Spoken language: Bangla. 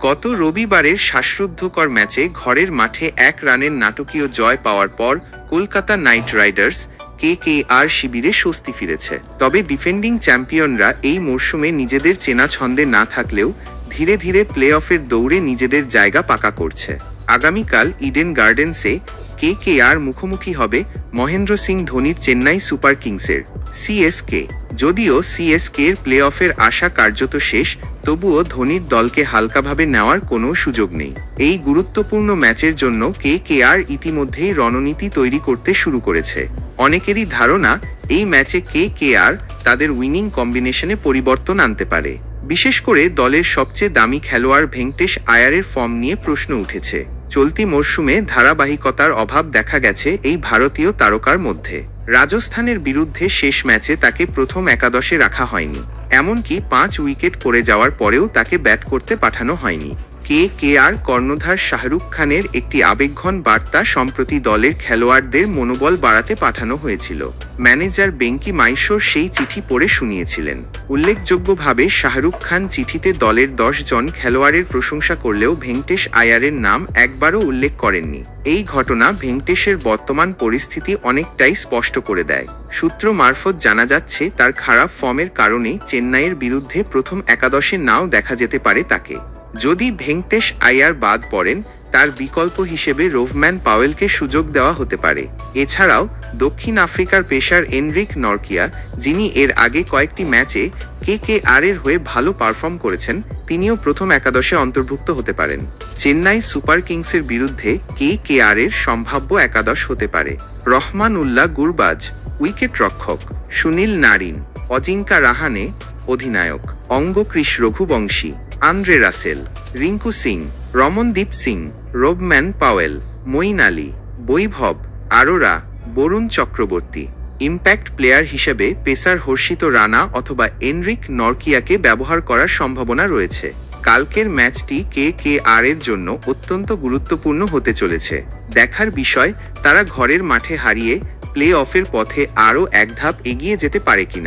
গত রবিবারের শ্বাসরুদ্ধকর ম্যাচে ঘরের মাঠে এক রানের নাটকীয় জয় পাওয়ার পর Kolkata Knight Riders K K R শিবিরে স্বস্তি ফিরেছে। তবে ডিফেন্ডিং চ্যাম্পিয়নরা এই মরশুমে নিজেদের চেনা ছন্দে না থাকলেও ধীরে ধীরে প্লে অফের দৌড়ে নিজেদের জায়গা পাকা করছে। আগামীকাল ইডেন গার্ডেন্সে কে কে আর মুখোমুখি হবে মহেন্দ্র সিং ধোনির চেন্নাই সুপার কিংসের? সিএসকে যদিও সিএসকে এর প্লে অফের আশা কার্যত শেষ, তবুও ধোনির দলকে হালকাভাবে নেওয়ার কোনো সুযোগ নেই। এই গুরুত্বপূর্ণ ম্যাচের জন্য কে কে আর ইতিমধ্যেই রণনীতি তৈরি করতে শুরু করেছে। অনেকেরই ধারণা, এই ম্যাচে কে কে আর তাদের উইনিং কম্বিনেশনে পরিবর্তন আনতে পারে। বিশেষ করে দলের সবচেয়ে দামি খেলোয়াড় ভেঙ্কটেশ আয়ারের ফর্ম নিয়ে প্রশ্ন উঠেছে। চলতি মরশুমে ধারাবাহিকতার অভাব দেখা গেছে এই ভারতীয় তারকার মধ্যে। রাজস্থানের বিরুদ্ধে শেষ ম্যাচে তাকে প্রথম একাদশে রাখা হয়নি। এমনকি পাঁচ উইকেট পড়ে যাওয়ার পরেও তাকে ব্যাট করতে পাঠানো হয়নি। কে কে আর কর্ণধার শাহরুখ খানের একটি আবেগঘন বার্তা সম্প্রতি দলের খেলোয়াড়দের মনোবল বাড়াতে পাঠানো হয়েছিল। ম্যানেজার বেঙ্কি মাইশোর সেই চিঠি পড়ে শুনিয়েছিলেন। উল্লেখযোগ্যভাবে শাহরুখ খান চিঠিতে দলের দশ জন খেলোয়াড়ের প্রশংসা করলেও ভেঙ্কটেশ আয়ারের নাম একবারও উল্লেখ করেননি। এই ঘটনা ভেঙ্কটেশের বর্তমান পরিস্থিতি অনেকটাই স্পষ্ট করে দেয়। সূত্র মারফত জানা যাচ্ছে, তার খারাপ ফর্মের কারণে চেন্নাইয়ের বিরুদ্ধে প্রথম একাদশে নাও দেখা যেতে পারে তাকে। যদি ভেঙ্কটেশ আয়ার বাদ পড়েন, তার বিকল্প হিসেবে রোভম্যান পাওয়েলকে সুযোগ দেওয়া হতে পারে। এছাড়াও, দক্ষিণ আফ্রিকার পেশার এনরিক নরকিয়া, যিনি এর আগে কয়েকটি ম্যাচে কে কে আর এর হয়ে ভালো পারফর্ম করেছেন, তিনিও প্রথম একাদশে অন্তর্ভুক্ত হতে পারেন। চেন্নাই সুপার কিংসের বিরুদ্ধে কে কে আর এর সম্ভাব্য একাদশ হতে পারে। রহমান উল্লাহ গুরবাজ, উইকেট রক্ষক, সুনীল নারিন, অজিঙ্কা রাহানে, অধিনায়ক, Angkrish Raghuvanshi. Andre Russell, Rinku Singh, Ramandeep Singh, Rovman Powell, Moeen Ali, Vaibhav, Arora, Varun Chakravarthy. Impact player হিসেবে পেসার হর্ষিত রানা অথবা এনরিক নরকিয়াকে ব্যবহার করার সম্ভাবনা রয়েছে। কালকের ম্যাচটি কে কে আর এর জন্য অত্যন্ত গুরুত্বপূর্ণ হতে চলেছে। দেখার বিষয়, তারা ঘরের মাঠে হারিয়ে প্লে অফের পথে আরও এক ধাপ এগিয়ে যেতে পারে কিনা।